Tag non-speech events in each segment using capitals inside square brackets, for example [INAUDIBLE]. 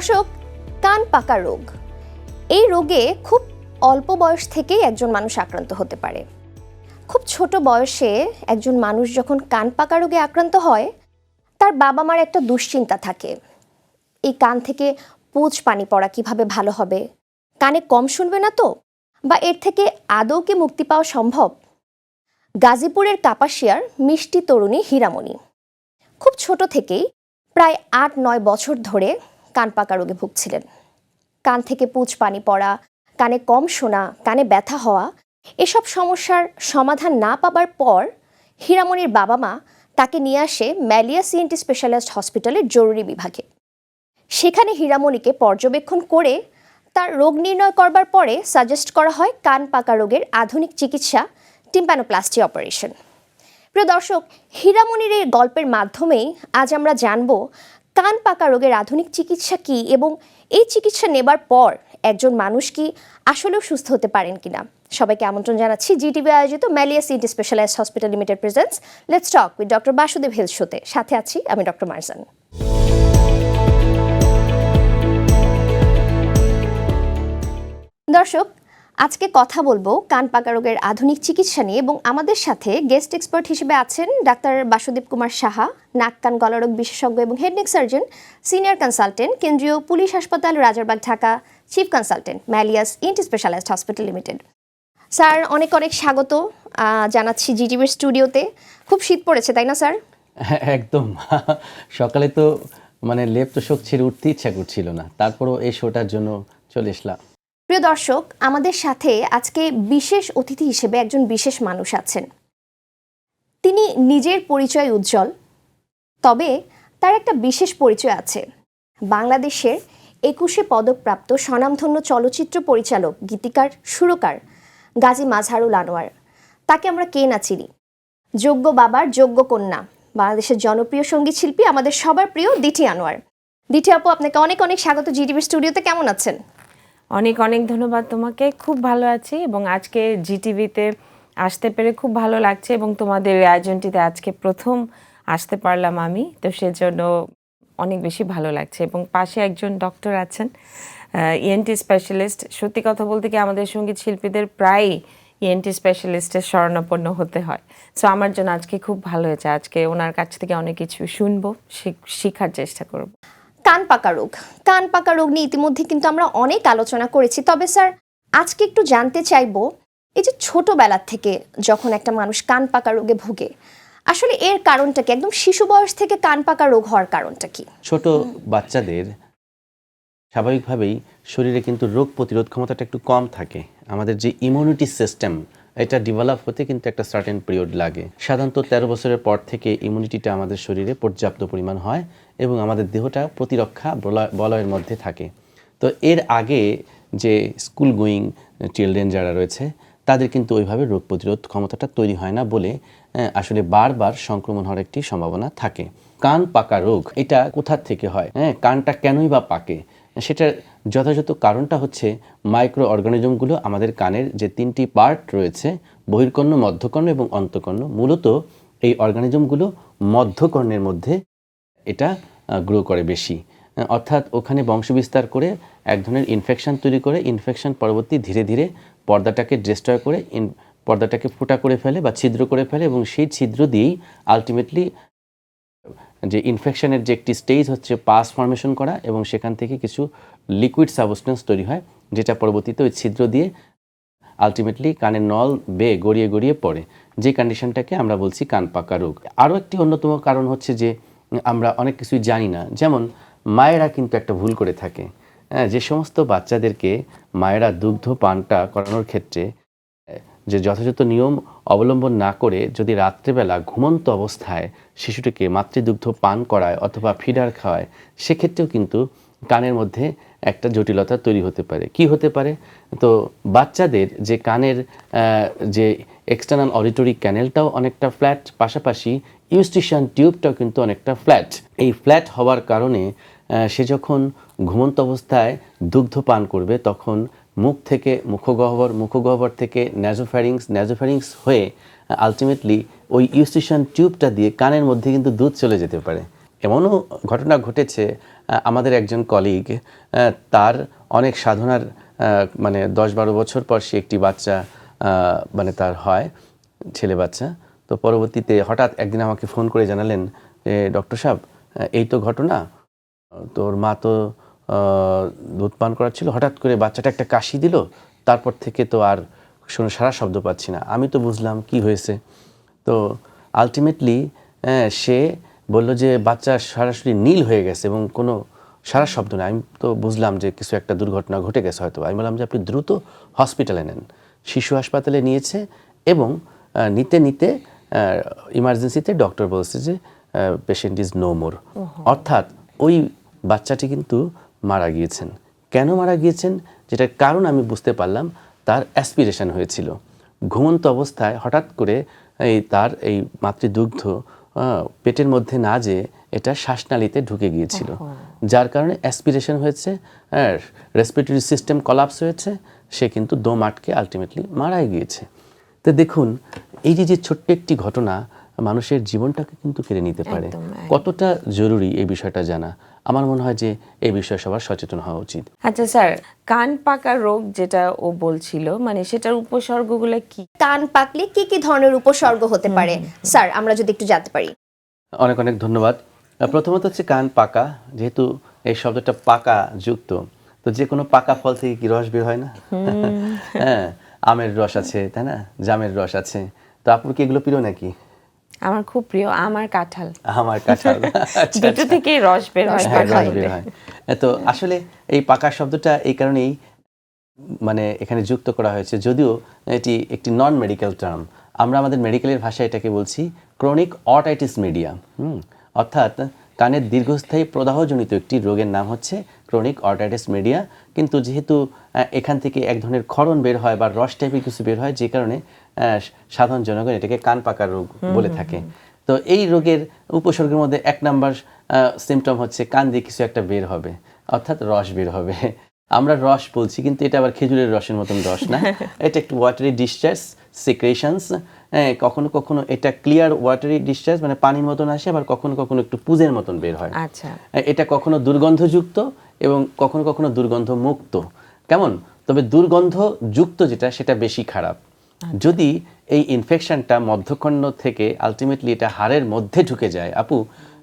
দর্শক, কান পাকা রোগ। এই রোগে খুব অল্প বয়স থেকেই একজন মানুষ আক্রান্ত হতে পারে। খুব ছোট বয়সে একজন মানুষ যখন কান পাকা রোগে আক্রান্ত হয়, তার বাবা মার একটা দুশ্চিন্তা থাকে। এই কান থেকে পুজ পানি পড়া কীভাবে ভালো হবে? কানে কম শুনবে না তো? বা এর থেকে আদৌ কি মুক্তি পাওয়া সম্ভব? গাজীপুরের কাপাসিয়ার মিষ্টি তরুণী হীরামণি। খুব ছোট থেকেই প্রায় আট নয় বছর ধরে কান পাকা রোগে ভুগছিলেন। কান থেকে পুজ পানি পড়া, কানে কম শোনা, কানে ব্যথা হওয়া, এসব সমস্যার সমাধান না পাবার পর হীরামণির বাবা মা তাকে নিয়ে আসে ম্যালিয়া সিএনটি স্পেশালিস্ট হসপিটালের জরুরি বিভাগে। সেখানে হীরামণিকে পর্যবেক্ষণ করে তার রোগ নির্ণয় করবার পরে সাজেস্ট করা হয় কান পাকা রোগের আধুনিক চিকিৎসা টিম্পানোপ্লাস্টি অপারেশন। প্রিয় দর্শক, হীরামণির এই গল্পের মাধ্যমেই আজ আমরা জানব কান পাকা রোগের আধুনিক চিকিৎসা কী এবং এই চিকিৎসা নেবার পর একজন মানুষ কি আসলেও সুস্থ হতে পারেন কিনা? সবাইকে আমন্ত্রণ জানাচ্ছি জিটিভি আয়োজিত Malia city specialize hospital limited presents let's talk with doctor Basudeb health শোতে সাথে আছি আমি ডক্টর মারজান। দর্শক আজকে কথা বলব কান পাকা রোগের আধুনিক চিকিৎসা নিয়ে এবং আমাদের সাথে গেস্ট এক্সপার্ট হিসেবে আছেন ডাক্তার বাসুদেব কুমার সাহা নাক কান গলারোগ বিশেষজ্ঞ এবং head neck surgeon senior consultant কেন্দ্রীয় পুলিশ হাসপাতাল Rajarbagh Dhaka chief consultant Malias ENT specialized hospital limited sir অনেক অনেক স্বাগত জানাচ্ছি জিটিভির স্টুডিওতে। খুব শীত পড়েছে তাই না স্যার? হ্যাঁ, একদম। [LAUGHS] সকালে তো মানে লেপ তো শোক ছেড়ে উঠতে ইচ্ছা করছিল না। তারপরও এই শোটার জন্য চলে এসলাম। প্রিয় দর্শক, আমাদের সাথে আজকে বিশেষ অতিথি হিসেবে একজন বিশেষ মানুষ আছেন। তিনি নিজের পরিচয় উজ্জ্বল, তবে তার একটা বিশেষ পরিচয় আছে। বাংলাদেশের একুশে পদকপ্রাপ্ত স্বনামধন্য চলচ্চিত্র পরিচালক, গীতিকার, সুরকার গাজী মাজহারুল আনোয়ার। তাকে আমরা কে না চিনি? যোগ্য বাবার যোগ্য কন্যা, বাংলাদেশের জনপ্রিয় সংগীত শিল্পী আমাদের সবার প্রিয় দিঠি আনোয়ার। দিঠি আপু, আপনাকে অনেক অনেক স্বাগত। জিটিভি স্টুডিওতে কেমন আছেন? অনেক অনেক ধন্যবাদ তোমাকে। খুব ভালো আছি এবং আজকে জিটিভিতে আসতে পেরে খুব ভালো লাগছে এবং তোমাদের আয়োজনটিতে আজকে প্রথম আসতে পারলাম আমি। তো সেজন্য অনেক বেশি ভালো লাগছে এবং পাশে একজন ডক্টর আছেন ইএনটি স্পেশালিস্ট সত্যি কথা বলতে কি আমাদের সংগীত শিল্পীদের প্রায়ই ইএনটি স্পেশালিস্টের শরণাপন্ন হতে হয়। সো আমার জন্য আজকে খুব ভালো হয়েছে। আজকে ওনার কাছ থেকে অনেক কিছু শুনব, শিখ- শেখার চেষ্টা করব। কান পাকা রোগ। কান পাকা রোগ নিয়ে ইতিমধ্যে কিন্তু আমরা অনেক আলোচনা করেছি। তবে স্যার, আজকে একটু জানতে চাইব, এই যে ছোটবেলা থেকে যখন একটা মানুষ কান পাকা রোগে ভুগে, আসলে এর কারণটা কি? একদম শিশু বয়স থেকে কান পাকা রোগ হওয়ার কারণটা কি? ছোট বাচ্চাদের স্বাভাবিকভাবেই শরীরে কিন্তু রোগ প্রতিরোধ ক্ষমতাটা একটু কম থাকে। আমাদের যে ইমিউনিটি সিস্টেম এটা ডেভেলপ হতে কিন্তু একটা সার্টেন পিরিয়ড লাগে। সাধারণত তেরো বছরের পর থেকে ইমিউনিটিটা আমাদের শরীরে পর্যাপ্ত পরিমাণ হয়। এবং আমাদের দেহটা প্রতিরক্ষা বলয়- বলয়ের মধ্যে থাকে। তো এর আগে যে স্কুল গোয়িং চিলড্রেন যারা রয়েছে, তাদের কিন্তু ওইভাবে রোগ প্রতিরোধ ক্ষমতাটা তৈরি হয় না বলে আসলে বারবার সংক্রমণ হওয়ার একটি সম্ভাবনা থাকে। কান পাকা রোগ, এটা কোথার থেকে হয়? হ্যাঁ কানটা কেনই বা পাকে? সেটার যথাযথ কারণটা হচ্ছে মাইক্রো অর্গানিজমগুলো আমাদের কানের যে তিনটি পার্ট রয়েছে বহির্কর্ণ মধ্যকর্ণ এবং অন্তকর্ণ, মূলত এই অর্গানিজমগুলো মধ্যকর্ণের মধ্যে এটা গ্রো করে বেশি। অর্থাৎ ওখানে বংশবিস্তার করে এক ধরনের ইনফেকশন তৈরি করে ইনফেকশন পরবর্তী ধীরে ধীরে পর্দাটাকে ডিস্ট্রয় করে ইন পর্দাটাকে ফোটা করে ফেলে বা ছিদ্র করে ফেলে এবং সেই ছিদ্র দিয়েই আলটিমেটলি যে ইনফেকশনের যে একটি স্টেজ হচ্ছে পাস ফর্মেশন করা এবং সেখান থেকে কিছু লিকুইড সাবস্টেন্স তৈরি হয়, যেটা পরবর্তীতে ওই ছিদ্র দিয়ে আলটিমেটলি কানের নল বেয়ে গড়িয়ে গড়িয়ে পড়ে। যে কন্ডিশনটাকে আমরা বলছি কান পাকা রোগ। আরও একটি অন্যতম কারণ হচ্ছে যে আমরা অনেক কিছুই জানি না। যেমন মায়েরা কিন্তু একটা ভুল করে থাকে। হ্যাঁ, যে সমস্ত বাচ্চাদেরকে মায়েরা দুগ্ধ পানটা করানোর ক্ষেত্রে যে যথাযথ নিয়ম অবলম্বন না করে যদি রাত্রেবেলা ঘুমন্ত অবস্থায় শিশুটিকে মাতৃদুগ্ধ পান করায় অথবা ফিডার খাওয়ায় সেক্ষেত্রেও কিন্তু কানের মধ্যে একটা জটিলতা তৈরি হতে পারে। কি হতে পারে? তো বাচ্চাদের যে কানের যে এক্সটার্নাল অডিটরি ক্যানেলটাও অনেকটা ফ্ল্যাট পাশাপাশি ইউস্টিশন টিউবটাও কিন্তু অনেকটা ফ্ল্যাট এই ফ্ল্যাট হওয়ার কারণে সে যখন ঘুমন্ত অবস্থায় দুগ্ধ পান করবে, তখন মুখ থেকে মুখগহ্বর মুখগহ্বর থেকে ন্যাজোফ্যারিংস ন্যাজোফ্যারিংস হয়ে আলটিমেটলি ওই ইউস্টিশন টিউবটা দিয়ে কানের মধ্যে কিন্তু দুধ চলে যেতে পারে। এমনও ঘটনা ঘটেছে আমাদের একজন কলিগ তার অনেক সাধনার মানে দশ বারো বছর পর সে একটি বাচ্চা মানে তার হয়, ছেলে বাচ্চা। তো পরবর্তীতে হঠাৎ একদিন আমাকে ফোন করে জানালেন যে, ডক্টর সাহেব এই তো ঘটনা। তোর মা তো দুধ পান করাচ্ছিল, হঠাৎ করে বাচ্চাটা একটা কাশি দিল, তারপর থেকে তো আর শোনো সারা শব্দ পাচ্ছি না। আমি তো বুঝলাম কি হয়েছে। তো আলটিমেটলি সে বলল যে বাচ্চা সরাসরি নীল হয়ে গেছে এবং কোনো সারা শব্দ নেই। আমি তো বুঝলাম যে কিছু একটা দুর্ঘটনা ঘটে গেছে হয়তো। আমি বললাম যে আপনি দ্রুত হসপিটালে নেন। শিশু হাসপাতালে নিয়েছে এবং নিতে নিতে ইমার্জেন্সিতে ডক্টর বলছে যে পেশেন্ট ইজ নো মোর অর্থাৎ ওই বাচ্চাটি কিন্তু মারা গিয়েছেন। কেন মারা গিয়েছেন? যেটার কারণ আমি বুঝতে পারলাম তার অ্যাসপিরেশন হয়েছিল। ঘুমন্ত অবস্থায় হঠাৎ করে এই তার এই মাতৃদুগ্ধ পেটের মধ্যে না যে এটা শ্বাসনালীতে ঢুকে গিয়েছিল। যার কারণে অ্যাসপিরেশন হয়েছে রেসপিরেটরি সিস্টেম কলাপস হয়েছে সে কিন্তু দম আটকে আলটিমেটলি মারাই গিয়েছে। তো দেখুন এই যে যে ছোট্ট একটি ঘটনা মানুষের জীবনটাকে কিন্তু কেড়ে নিতে পারে। কতটা জরুরি এই বিষয়টা জানা? আমার মনে হয় যে এই বিষয়ে সবার সচেতন হওয়া উচিত। আচ্ছা স্যার কান পাকা রোগ যেটা ও বলছিল মানে সেটার উপসর্গগুলো কি? কান পাকলে কি কি ধরনের উপসর্গ হতে পারে? স্যার আমরা যদি একটু জানতে পারি। অনেক অনেক ধন্যবাদ। প্রথমত হচ্ছে কান পাকা যেহেতু এই শব্দটা পাকা যুক্ত তো যে কোনো পাকা ফল থেকে কি রস বের হয় না? [LAUGHS] হ্যাঁ আমের রস আছে তাই না? জামের রস আছে। তো আপনার কি এগুলো প্রিয় নাকি? আমার খুব প্রিয় আমার কাঁঠাল। আমার কাঁঠাল। [LAUGHS] আচ্ছা, দুটো থেকেই রস বের হয় হ্যাঁ, রস বের হয়। তো আসলে এই পাকা শব্দটা এই কারণেই মানে এখানে যুক্ত করা হয়েছে। যদিও এটি একটি নন মেডিকেল টার্ম আমরা আমাদের মেডিকেলের ভাষায় এটাকে বলছি ক্রনিক অটাইটিস মিডিয়া হুম অর্থাৎ কানের দীর্ঘস্থায়ী প্রদাহজনিত একটি রোগের নাম হচ্ছে ক্রনিক অটাইটিস মিডিয়া কিন্তু যেহেতু এখান থেকে এক ধরনের ক্ষরণ বের হয় বা রস টাইপের কিছু বের হয় যে কারণে সাধারণ জনগণ এটাকে কান পাকার রোগ বলে থাকে। তো এই রোগের উপসর্গের মধ্যে এক নাম্বার সিমটম হচ্ছে কান দিয়ে কিছু একটা বের হবে অর্থাৎ রস বের হবে। আমরা রস বলছি কিন্তু এটা আবার খেজুরের রসের মতন রস না। [LAUGHS] এটা একটু ওয়াটারি ডিসচার্জ সিক্রেশনস হ্যাঁ কখনো কখনো এটা ক্লিয়ার ওয়াটারি ডিসচার্জ মানে পানির মতন আসে আবার কখনো কখনো একটু পুজের মতন বের হয়। আচ্ছা। এটা কখনো দুর্গন্ধযুক্ত এবং কখনো কখনো দুর্গন্ধ মুক্ত কেমন? তবে দুর্গন্ধ যুক্ত যেটা সেটা বেশি খারাপ। যদি এই ইনফেকশনটা মধ্যকর্ণ থেকে আলটিমেটলি এটা হাড়ের মধ্যে ঢুকে যায় আপু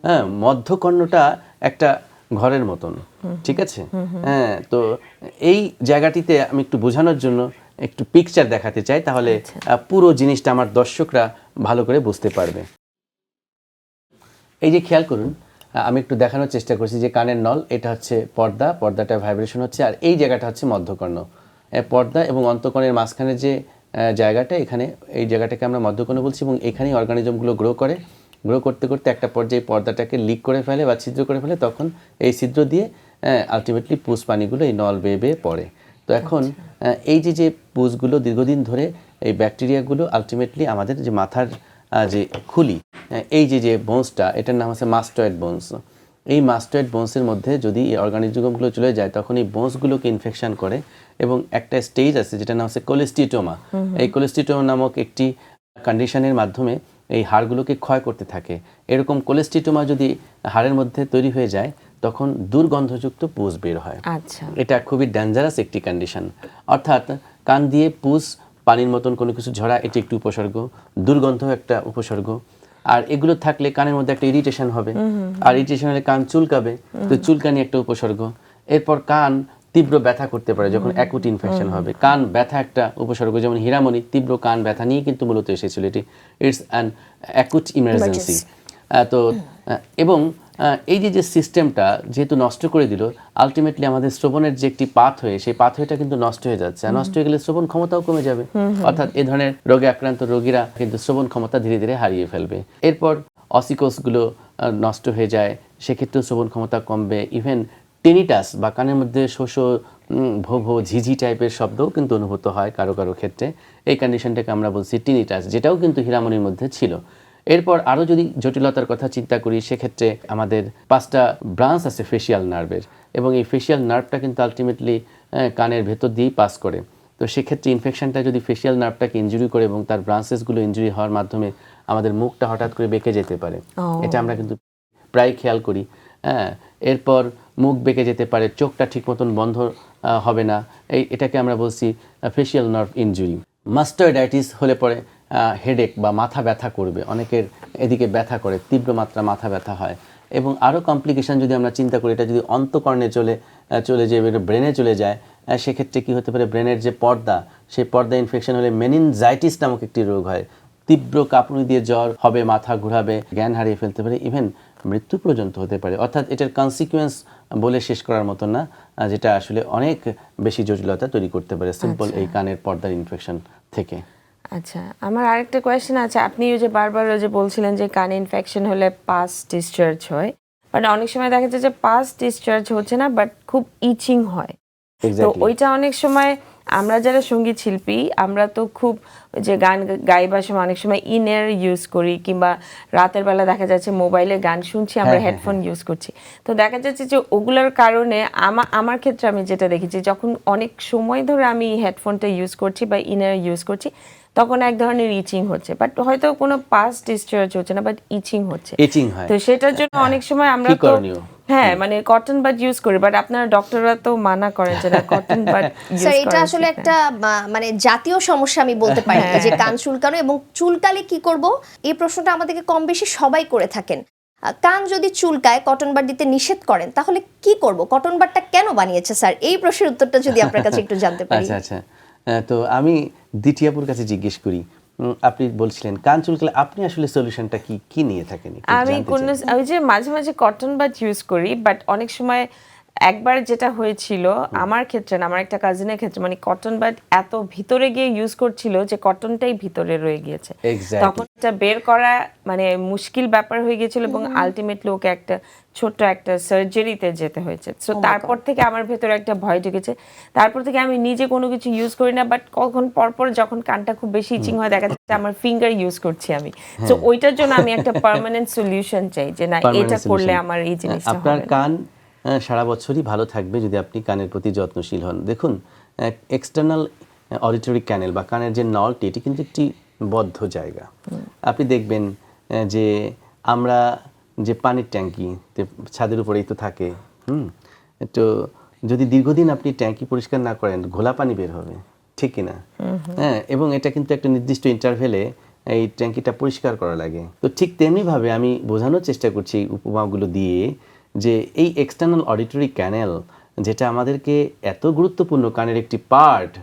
হ্যাঁ মধ্যকর্ণটা একটা ঘরের মতন ঠিক আছে? হ্যাঁ তো এই জায়গাটিতে আমি একটু বোঝানোর জন্য একটু পিকচার দেখাতে চাই তাহলে পুরো জিনিসটা আমার দর্শকরা ভালো করে বুঝতে পারবে। এই যে খেয়াল করুন আমি একটু দেখানোর চেষ্টা করছি যে কানের নল এটা হচ্ছে পর্দা পর্দাটা ভাইব্রেশন হচ্ছে আর এই জায়গাটা হচ্ছে মধ্যকর্ণ। পর্দা এবং অন্তকর্ণের মাঝখানে যে জায়গাটা এখানে এই জায়গাটাকে আমরা মধ্যকর্ণ বলছি এবং এখানেই অর্গানিজমগুলো গ্রো করে। গ্রো করতে করতে একটা পর্যায়ে পর্দাটাকে লিক করে ফেলে বা ছিদ্র করে ফেলে তখন এই ছিদ্র দিয়ে আলটিমেটলি পুষ পানিগুলো এই নল বেয়ে বেয়ে পড়ে। তো এখন এই যে যে পুষগুলো দীর্ঘদিন ধরে এই ব্যাকটেরিয়াগুলো আলটিমেটলি আমাদের যে মাথার যে খুলি এই যে যে বোনসটা এটার নাম হচ্ছে মাস্টয়েড বোনস এই মাস্টয়েড বোনসের মধ্যে যদি এই অর্গানিজমগুলো চলে যায় তখন এই বোনসগুলোকে ইনফেকশন করে এবং একটা স্টেজ আছে যেটা নাম হচ্ছে কোলেস্টিটোমা এই কোলেস্টিটোমা নামক একটি কন্ডিশনের মাধ্যমে এই হাড়গুলোকে ক্ষয় করতে থাকে। এরকম কোলেস্টিটোমা যদি হাড়ের মধ্যে তৈরি হয়ে যায় তখন দুর্গন্ধযুক্ত পুষ বের হয়। আচ্ছা। এটা খুবই ডেঞ্জারাস একটি কন্ডিশন অর্থাৎ কান দিয়ে পুষ পানির মতন কোনো কিছু ঝরা এটি একটি উপসর্গ। দুর্গন্ধ একটা উপসর্গ। আর এগুলো থাকলে কানের মধ্যে একটা ইরিটেশন হবে। আর ইরিটেশন হলে কান চুলকাবে তো চুলকানি একটা উপসর্গ। এরপর কান তীব্র ব্যথা করতে পারে যখন অ্যাকুট ইনফেকশন হবে। কান ব্যথা একটা উপসর্গ যেমন হীরামণি তীব্র কান ব্যথা নিয়ে কিন্তু মূলত এসেছিল। এটি ইটস অ্যান অ্যাকুট ইমার্জেন্সি তো এবং এই যে যে সিস্টেমটা যেহেতু নষ্ট করে দিল আলটিমেটলি আমাদের শ্রবণের যে একটি পাথ হয়ে সেই পাথ হয়েটা কিন্তু নষ্ট হয়ে যাচ্ছে। আর নষ্ট হয়ে গেলে শ্রবণ ক্ষমতাও কমে যাবে। অর্থাৎ এ ধরনের রোগে আক্রান্ত রোগীরা কিন্তু শ্রবণ ক্ষমতা ধীরে ধীরে হারিয়ে ফেলবে। এরপর অসিকোসগুলো নষ্ট হয়ে যায় সেক্ষেত্রেও শ্রবণ ক্ষমতা কমবে। ইভেন টেনিটাস বা কানের মধ্যে শোষ ভো ভো ঝিঝি টাইপের শব্দও কিন্তু অনুভূত হয় কারও কারও ক্ষেত্রে। এই কন্ডিশনটাকে আমরা বলছি টিনিটাস যেটাও কিন্তু হীরামণির মধ্যে ছিল। এরপর আরও যদি জটিলতার কথা চিন্তা করি সেক্ষেত্রে আমাদের পাঁচটা ব্রাঞ্চ আছে ফেসিয়াল নার্ভের এবং এই ফেসিয়াল নার্ভটা কিন্তু আলটিমেটলি কানের ভেতর দিয়েই পাস করে। তো সেক্ষেত্রে ইনফেকশনটা যদি ফেসিয়াল নার্ভটাকে ইঞ্জুরি করে এবং তার ব্রাঞ্চেসগুলো ইঞ্জুরি হওয়ার মাধ্যমে আমাদের মুখটা হঠাৎ করে বেঁকে যেতে পারে। এটা আমরা কিন্তু প্রায় খেয়াল করি। হ্যাঁ এরপর মুখ বেঁকে যেতে পারে চোখটা ঠিক মতন বন্ধ হবে না। এই এটাকে আমরা বলছি ফেসিয়াল নার্ভ ইনজুরি মাস্টার্ডাইটিস হলে পরে হেডেক বা মাথা ব্যথা করবে। অনেকের এদিকে ব্যথা করে তীব্র মাত্রা মাথা ব্যথা হয়। এবং আরও কমপ্লিকেশান যদি আমরা চিন্তা করি এটা যদি অন্তকর্ণে চলে চলে যায় ব্রেনে চলে যায় সেক্ষেত্রে কি হতে পারে? ব্রেনের যে পর্দা সেই পর্দা ইনফেকশন হলে মেনিনজাইটিস নামক একটি রোগ হয়। তীব্র কাঁপুনি দিয়ে জ্বর হবে মাথা ঘোরাবে জ্ঞান হারিয়ে ফেলতে পারে ইভেন মৃত্যু পর্যন্ত হতে পারে। অর্থাৎ এটার কনসিকুয়েন্স বলে শেষ করার মতো না যেটা আসলে অনেক বেশি জটিলতা তৈরি করতে পারে সিম্পল এই কানের পর্দার ইনফেকশন থেকে। আচ্ছা আমার আরেকটা কোয়েশ্চেন আছে। আপনি ওই যে বারবার ওই যে বলছিলেন যে কানে ইনফেকশন হলে পাস ডিসচার্জ হয়। বাট অনেক সময় দেখা যায় যে পাস ডিসচার্জ হচ্ছে না বাট খুব ইচিং হয়। তো ওইটা অনেক সময় আমরা যারা সংগীত শিল্পী আমরা তো খুব ওই যে গান গাইবার সময় অনেক সময় ইনের ইউজ করি কিংবা রাতের বেলা দেখা যাচ্ছে মোবাইলে গান শুনছি আমরা হ্যাঁ, হ্যাঁ, হেডফোন ইউজ করছি। তো দেখা যাচ্ছে যে ওগুলোর কারণে আমার আমার ক্ষেত্রে আমি যেটা দেখেছি যখন অনেক সময় ধরে আমি হেডফোনটা ইউজ করছি বা ইনার ইউজ করছি তখন এক ধরনের ইচিং হচ্ছে। বাট হয়তো কোনো পাস ডিসচার্জ হচ্ছে না বাট ইচিং হচ্ছে। ইচিং হয়। তো সেটার জন্য অনেক সময় আমরা তো হ্যাঁ মানে কটন বাড ইউজ করি বাট আপনারা ডক্টররা তো মানা করেন যে না কটন বাড স্যার এটা আসলে একটা মানে জাতীয় সমস্যা আমি বলতে পারি হ্যাঁ। যে কান চুলকানো এবং চুলকালে কি করব? এই প্রশ্নটা আমাদেরকে কম বেশি সবাই করে থাকেন। কান যদি চুলকায় কটন বার দিতে নিষেধ করেন তাহলে কি করব? কটন বারটা কেন বানিয়েছে স্যার এই প্রশ্নের উত্তরটা যদি আপনার কাছে একটু জানতে পারি। আচ্ছা আচ্ছা। তো আমি দ্বিতীয়াপুর কাছে জিজ্ঞেস করি আপনি বলছিলেন কান চুলকালে আপনি আসলে সলিউশনটা কি কি নিয়ে থাকেন? আমি কোন আমি যে মাঝে মাঝে কটন বাট ইউজ করি বাট অনেক সময় একবার যেটা হয়েছিল আমার ক্ষেত্রে না আমার একটা কাজিনের ক্ষেত্রে মানে কটন বাড এত ভিতরে গিয়ে ইউজ করছিল যে কটনটাই ভিতরে রয়ে গিয়েছে। তখন এটা বের করা মানে মুশকিল ব্যাপার হয়ে গিয়েছিল এবং আলটিমেটলি ওকে একটা ছোট্ট একটা সার্জারিতে যেতে হয়েছে। সো তারপর থেকে আমার ভেতরে একটা ভয় ঢুকেছে। তারপর থেকে আমি নিজে কোনো কিছু ইউজ করি না বাট কখন পরপর যখন কানটা খুব বেশি ইচিং হয় দেখা যাচ্ছে আমার ফিঙ্গার ইউজ করছি আমি। তো ওইটার জন্য আমি একটা পার্মানেন্ট সলিউশন চাই যে না এটা করলে আমার এই জিনিসটা আপনার কান সারা বছরই ভালো থাকবে যদি আপনি কানের প্রতি যত্নশীল হন। দেখুন এক্সটার্নাল অডিটরি ক্যানেল বা কানের যে নলটি, এটি কিন্তু একটি বদ্ধ জায়গা। আপনি দেখবেন যে আমরা যে পানির ট্যাঙ্কি ছাদের উপরেই তো থাকে, হুম, তো যদি দীর্ঘদিন আপনি ট্যাঙ্কি পরিষ্কার না করেন, ঘোলা পানি বের হবে, ঠিক কিনা? হ্যাঁ এবং এটা কিন্তু একটা নির্দিষ্ট ইন্টারভেলে এই ট্যাঙ্কিটা পরিষ্কার করা লাগে। তো ঠিক তেমনিভাবে আমি বোঝানোর চেষ্টা করছি, উপমাগুলো দিয়ে যে এই এক্সটার্নাল অডিটরি ক্যানেল যেটা আমাদেরকে এত গুরুত্বপূর্ণ কানের একটি পার্ট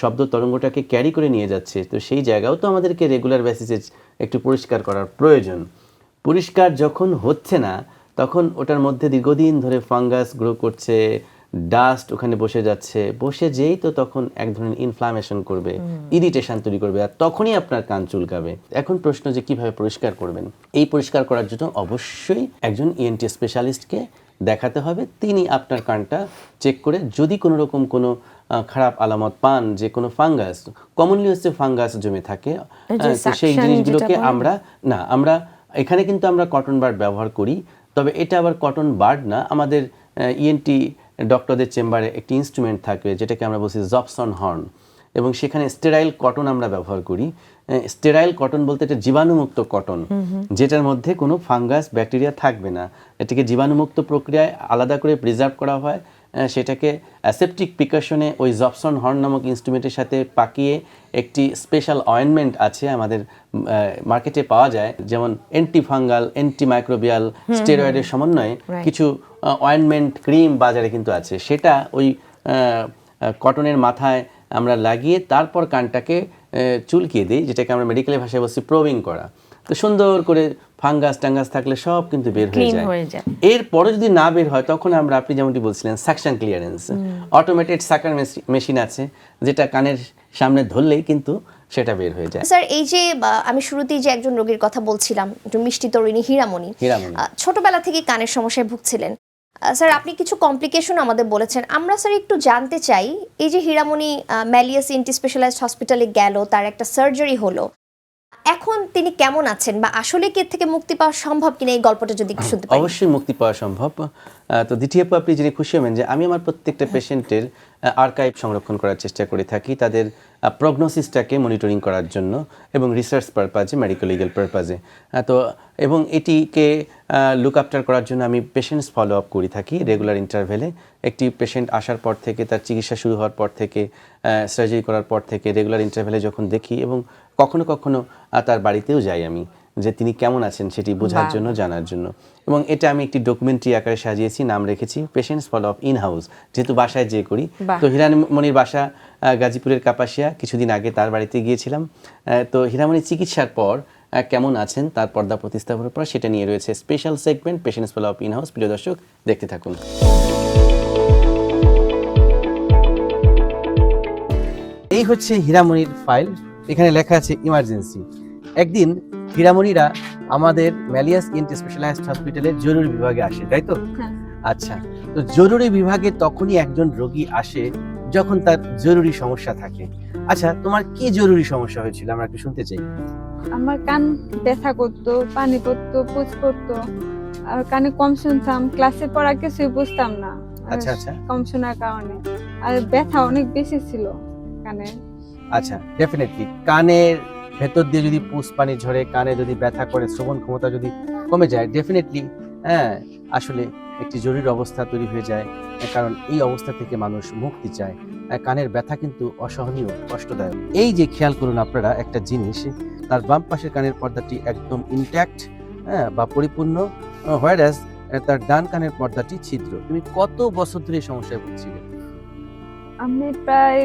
শব্দ তরঙ্গটাকে ক্যারি করে নিয়ে যাচ্ছে, তো সেই জায়গাও তো আমাদেরকে রেগুলার বেসিসে একটু পরিষ্কার করার প্রয়োজন। পরিষ্কার যখন হচ্ছে না, তখন ওটার মধ্যে দীর্ঘদিন ধরে ফাঙ্গাস গ্রো করছে ডাস্ট ওখানে বসে যাচ্ছে। বসে যেই তো তখন এক ধরনের ইনফ্লামেশন করবে ইরিটেশন তৈরি করবে আর তখনই আপনার কান চুলকাবে। এখন প্রশ্ন যে কীভাবে পরিষ্কার করবেন? এই পরিষ্কার করার জন্য অবশ্যই একজন E ইএনটি স্পেশালিস্টকে দেখাতে হবে। তিনি আপনার কানটা চেক করে যদি কোনো রকম কোনো খারাপ আলামত পান যে কোনো ফাঙ্গাস কমনলি হচ্ছে ফাঙ্গাস জমে থাকে সেই জিনিসগুলোকে আমরা না আমরা এখানে কিন্তু আমরা কটন বার্ড ব্যবহার করি। তবে এটা আবার কটন বার্ড না। আমাদের ইএনটি ডক্টরদের চেম্বারে একটি ইনস্ট্রুমেন্ট থাকবে যেটাকে আমরা বলছি জবসন হর্ন এবং সেখানে স্টেরাইল কটন আমরা ব্যবহার করি। স্টেরাইল কটন বলতে এটা জীবাণুমুক্ত কটন যেটার মধ্যে কোনো ফাঙ্গাস ব্যাকটেরিয়া থাকবে না। এটাকে জীবাণুমুক্ত প্রক্রিয়ায় আলাদা করে প্রিজার্ভ করা হয়। সেটাকে অ্যাসেপটিক প্রিকশনে ওই জবসন হর্ন নামক ইনস্ট্রুমেন্টের সাথে পাকিয়ে একটি স্পেশাল অয়েনমেন্ট আছে আমাদের মার্কেটে পাওয়া যায় যেমন অ্যান্টিফাঙ্গাল অ্যান্টিমাইক্রোবিয়াল স্টেরয়েডের সমন্বয়ে কিছু অয়েনমেন্ট ক্রিম বাজারে কিন্তু আছে। সেটা ওই কটনের মাথায় আমরা লাগিয়ে তারপর কানটাকে চুলকিয়ে দিই যেটাকে আমরা মেডিকেলের ভাষায় বলছি প্রোভিং করা। তো সুন্দর করে ফাঙ্গাস টাঙ্গাস থাকলে সব কিন্তু বের হয়ে যায়। এরপরে যদি না বের হয় তখন আমরা আপনি যেমনটি বলছিলেন suction clearance automated sucker machine আছে যেটা কানের সামনে ধরলেই কিন্তু সেটা বের হয়ে যায়। স্যার এই যে আমি শুরুতেই যে একজন রোগীর কথা বলছিলাম একটু মিষ্টি তরুণী হীরামণি। ছোটবেলা থেকে কানের সমস্যায় ভুগছিলেন। আহ, স্যার আপনি কিছু কমপ্লিকেশন আমাদের বলেছেন। আমরা স্যার একটু জানতে চাই এই যে হীরামণি ম্যালিয়াস ইন্টি স্পেশালাইজড হসপিটালে গেল তার একটা সার্জারি হলো এখন তিনি কেমন আছেন বা আসলে কি থেকে মুক্তি পাওয়া সম্ভব কিনা এই গল্পটা যদি শুনতে পারি। অবশ্যই মুক্তি পাওয়া সম্ভব। তো দ্বিতীয় আপু আপনি জেনে খুশি হবেন যে আমি আমার প্রত্যেকটা পেশেন্টের আর্কাইভ সংরক্ষণ করার চেষ্টা করে থাকি তাদের প্রগনোসিসটাকে মনিটরিং করার জন্য এবং রিসার্চ পারপাজে মেডিকেল লিগেল পারপাজে তো এবং এটিকে লুক আফটার করার জন্য আমি পেশেন্টস ফলো আপ করে থাকি রেগুলার ইন্টারভেলে একটি পেশেন্ট আসার পর থেকে তার চিকিৎসা শুরু হওয়ার পর থেকে সার্জারি করার পর থেকে রেগুলার ইন্টারভেলে যখন দেখি এবং কখনো কখনো তার বাড়িতেও যাই আমি যে তিনি কেমন আছেন সেটি বোঝার জন্য জানার জন্য। এবং এটা আমি একটি ডকুমেন্টারি আকারে সাজিয়েছি নাম রেখেছি patients follow of in house যেহেতু বাসায় যে করি। তো হিরামণির বাসা গাজীপুরের কাপাসিয়া কিছুদিন আগে তার বাড়িতে গিয়েছিলাম। তো হিরামণি চিকিৎসার পর কেমন আছেন তার পর্দা প্রতিস্থাপনের পর সেটা নিয়ে রয়েছে special segment patients follow of in house প্রিয় দর্শক দেখতে থাকুন। এই হচ্ছে হীরামণির ফাইল এখানে লেখা আছে ইমার্জেন্সি একদিন হীরামণিরা আমাদের ম্যালিয়াস ইন্ট স্পেশালাইজড হসপিটালের জরুরি বিভাগে আসে তাই তো? হ্যাঁ। আচ্ছা তো জরুরি বিভাগে তখনই একজন রোগী আসে যখন তার জরুরি সমস্যা থাকে। আচ্ছা তোমার কি জরুরি সমস্যা হয়েছিল? আমরা একটু শুনতে চাই। আমার কান ব্যথা করতো পানি পড়তো পুজ পড়তো আর কানে কম শুনতাম ক্লাসে পড়া কিছুই বুঝতাম না। আচ্ছা আচ্ছা। কম শোনার কারণে। আর ব্যথা অনেক বেশি ছিল কানে। আচ্ছা ডেফিনেটলি কানের ভেতর দিয়ে যদি পুষ পানি ঝরে, কানে যদি ব্যথা করে, শ্রবণ ক্ষমতা যদি কমে যায় ডেফিনেটলি হ্যাঁ আসলে একটি জরুরি অবস্থা তৈরি হয়ে যায় কারণ এই অবস্থা থেকে মানুষ মুক্তি চায়। কানের ব্যথা কিন্তু অসহনীয়, কষ্টদায়ক। এই যে খেয়াল করুন আপনারা একটা জিনিস, তার বাম পাশের কানের পর্দাটি একদম ইনট্যাক্ট হ্যাঁ বা পরিপূর্ণ হোয়ারাস তার ডান কানের পর্দাটি ছিদ্র। তুমি কত বছর ধরে এই সমস্যায় ভুগছিলে? আমি প্রায়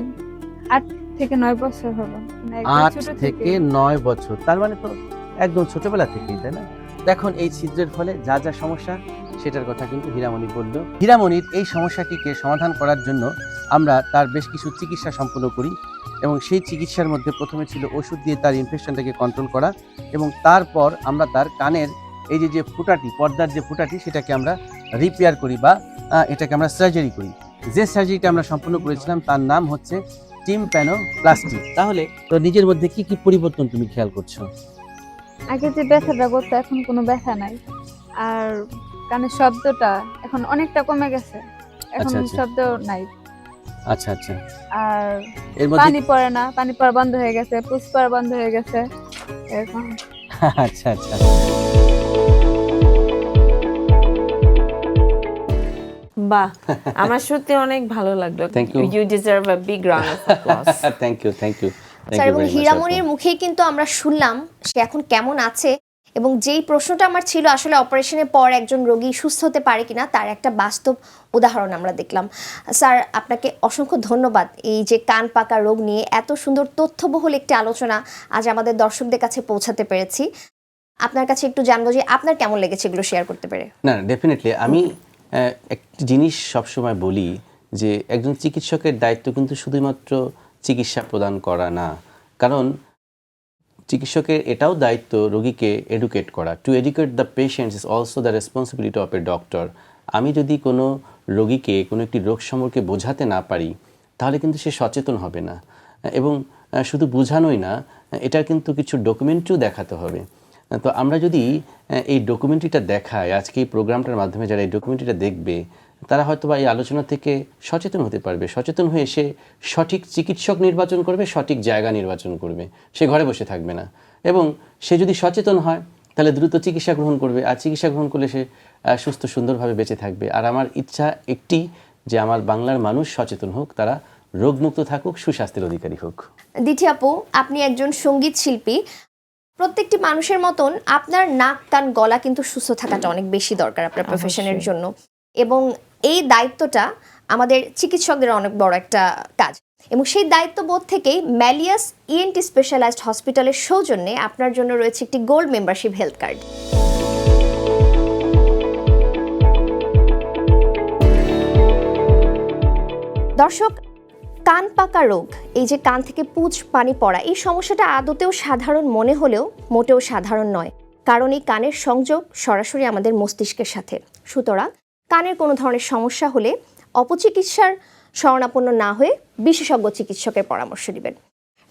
আট থেকে নয় বছর হবে মানে আট থেকে নয় বছর। তার মানে তো একদম ছোটবেলা থেকেই তাই না? দেখুন এই ছিদ্রের ফলে যা যা সমস্যা সেটার কথা কিন্তু হীরামণি বলল। হীরামণির এই সমস্যাটিকে সমাধান করার জন্য আমরা তার বেশ কিছু চিকিৎসা সম্পন্ন করি এবং সেই চিকিৎসার মধ্যে প্রথমে ছিল ওষুধ দিয়ে তার ইনফেকশনটাকে কন্ট্রোল করা এবং তারপর আমরা তার কানের এই যে যে ফুটাটি পর্দার যে ফুটাটি সেটাকে আমরা রিপেয়ার করি বা এটাকে আমরা সার্জারি করি। যে সার্জারিটা আমরা সম্পন্ন করেছিলাম তার নাম হচ্ছে টিম প্যানো প্লাস্টিক? তাহলে তো নিজের মধ্যে কি কি পরিবর্তন তুমি খেয়াল করছ? আগে যে ব্যথাটা করতো এখন কোনো ব্যথা নাই। আর কানের শব্দটা এখন অনেকটা কমে গেছে। এখন আচ্ছা, আচ্ছা। শব্দ নাই। আচ্ছা আচ্ছা। আর এর মধ্যে পানি পড়ে না। পানি পড়া বন্ধ হয়ে গেছে পুষ পড়া বন্ধ হয়ে গেছে। এরকম। আচ্ছা আচ্ছা। বাহ আমার সত্যি অনেক ভালো লাগল। Thank you. You deserve a big round of applause thank you thank you sir এবং হীরামণির মুখেই কিন্তু আমরা শুনলাম সে এখন কেমন আছে এবং যেই প্রশ্নটা আমার ছিল আসলে অপারেশনের পর একজন রোগী সুস্থ হতে পারে কিনা তার একটা বাস্তব উদাহরণ আমরা দেখলাম। স্যার আপনাকে অসংখ্য ধন্যবাদ এই যে কান পাকা রোগ নিয়ে এত সুন্দর তথ্যবহুল একটি আলোচনা আজ আমাদের দর্শকদের কাছে পৌঁছাতে পেরেছি। আপনার কাছে একটু জানব যে আপনার কেমন লেগেছে এগুলো শেয়ার করতে পেরে? না ডেফিনেটলি আমি একটি জিনিস সবসময় বলি যে একজন চিকিৎসকের দায়িত্ব কিন্তু শুধুমাত্র চিকিৎসা প্রদান করা না। কারণ চিকিৎসকের এটাও দায়িত্ব রোগীকে এডুকেট করা। To educate the patients is also the responsibility of a doctor আমি যদি কোনো রোগীকে, কোনো একটি রোগ সম্পর্কে বোঝাতে না পারি, তাহলে কিন্তু সে সচেতন হবে না। এবং শুধু বোঝানোই না এটার কিন্তু কিছু ডকুমেন্টও দেখাতে হবে। তো আমরা যদি এই ডকুমেন্টারিটা দেখাই, আজকে এই প্রোগ্রামটার মাধ্যমে যারা এই ডকুমেন্টারিটা দেখবে, তারা হয়তো বা এই আলোচনা থেকে সচেতন হতে পারবে। সচেতন হয়ে সে সঠিক চিকিৎসক নির্বাচন করবে, সঠিক জায়গা নির্বাচন করবে। সে ঘরে বসে থাকবে না। এবং সে যদি সচেতন হয়, তাহলে দ্রুত চিকিৎসা গ্রহণ করবে। আর চিকিৎসা গ্রহণ করলে সে সুস্থ সুন্দরভাবে বেঁচে থাকবে। আর আমার ইচ্ছা একটি, যে আমার বাংলার মানুষ সচেতন হোক, তারা রোগমুক্ত থাকুক, সুস্বাস্থ্যের অধিকারী হোক। দিঠি আপু, আপনি একজন সংগীত শিল্পী। প্রত্যেকটি মানুষের মতন আপনার নাক কান গলা কিন্তু সুস্থ থাকাটা অনেক বেশি দরকার আপনার প্রফেশনের জন্য। এবং এই দায়িত্বটা আমাদের চিকিৎসকদের অনেক বড় একটা কাজ। এবং সেই দায়িত্ববোধ থেকেই ম্যালিয়াস ইএনটি স্পেশালাইজড হসপিটালের সৌজন্যে আপনার জন্য রয়েছে একটি গোল্ড মেম্বারশিপ হেলথ কার্ড দর্শক কান পাকা রোগ, এই যে কান থেকে পুঁজ পানি পড়া, এই সমস্যাটা আদতেও সাধারণ মনে হলেও মোটেও সাধারণ নয়। কারণ এই কানের সংযোগ সরাসরি আমাদের মস্তিষ্কের সাথে। সুতরাং কানের কোনো ধরনের সমস্যা হলে অপচিকিৎসার শরণাপন্ন না হয়ে বিশেষজ্ঞ চিকিৎসকের পরামর্শ নেবেন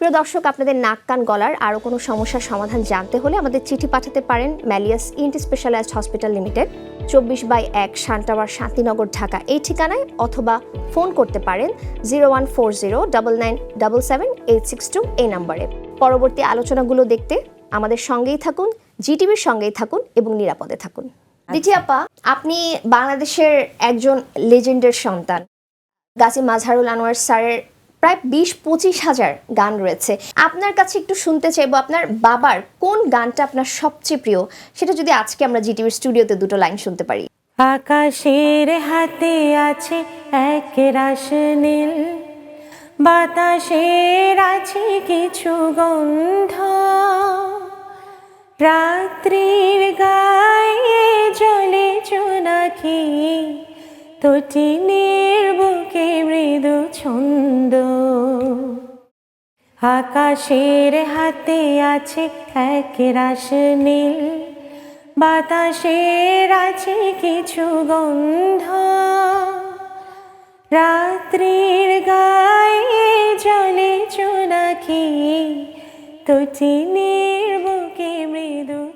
প্রিয় দর্শক আপনাদের নাক কান গলার আরও কোনো সমস্যার সমাধান জানতে হলে আমাদের চিঠি পাঠাতে পারেন Malias ENT specialized hospital limited চব্বিশ বাই এক শান্তাবার শান্তিনগর ঢাকা। এই ঠিকানায় অথবা ফোন করতে পারেন zero one four zero double nine double seven eight six two এই নম্বরে। পরবর্তী আলোচনাগুলো দেখতে আমাদের সঙ্গেই থাকুন জিটিভির সঙ্গেই থাকুন এবং নিরাপদে থাকুন। দিঠি আপা আপনি বাংলাদেশের একজন লেজেন্ডের সন্তান। গাজী মাজহারুল আনোয়ার স্যারের প্রায় বিশ পঁচিশ হাজার গান রয়েছে। আপনার কাছে একটু শুনতে চাইব, আপনার বাবার কোন গানটা আপনার সবচেয়ে প্রিয়? সেটা যদি আজকে আমরা জিটিভির স্টুডিওতে দুটো লাইন শুনতে পারি। আকাশের হাতে আছে এক রাস নীল, বাতাসের আছে কিছু গন্ধ। রাত্রির গায়ে জলে জোনাকি তটিনের বুকে মৃদু ছন্দ। আকাশের হাতে আছে এক রাস নীল। বাতাসের আছে কিছু গন্ধ। রাত্রির গায়ে জলে চোনাকি। তটিনের বুকে মৃদু